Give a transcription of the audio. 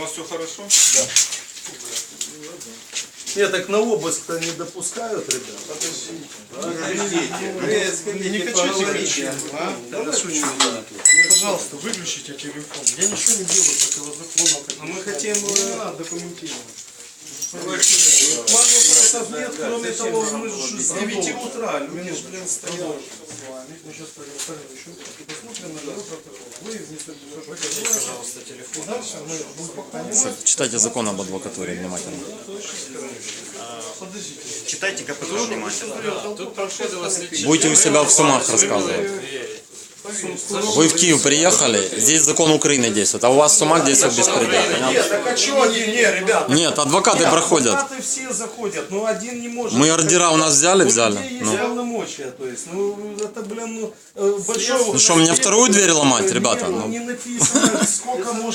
нас все хорошо? Нет, так на обыск-то не допускают, ребят. Не поговорите, а? Пожалуйста, выключите телефон. Я ничего не делаю противозаконного. А мы хотим... Надо документировать. План вопросов нет, кроме того, мы же с 9 Продолжим. утра, люди блин, стоят. Мы сейчас пойдем еще и посмотрим на протокол. Пожалуйста, телефон. Читайте закон об адвокатуре внимательно. Подождите. Читайте КПК внимательно. Будете у себя в сумах рассказывать. Вы в Киев приехали, здесь закон Украины действует, а у вас в сумах действует беспредел. Нет, так а они, не? Нет, адвокаты проходят. Адвокаты все заходят, но один не может. Мы ордера у нас взяли, взяли. Ну. Полномочия, то есть, ну, это, блин, ну, э, большое... Ну что, мне вторую дверь ломать, ребята? Не, Ну. не написано, сколько можно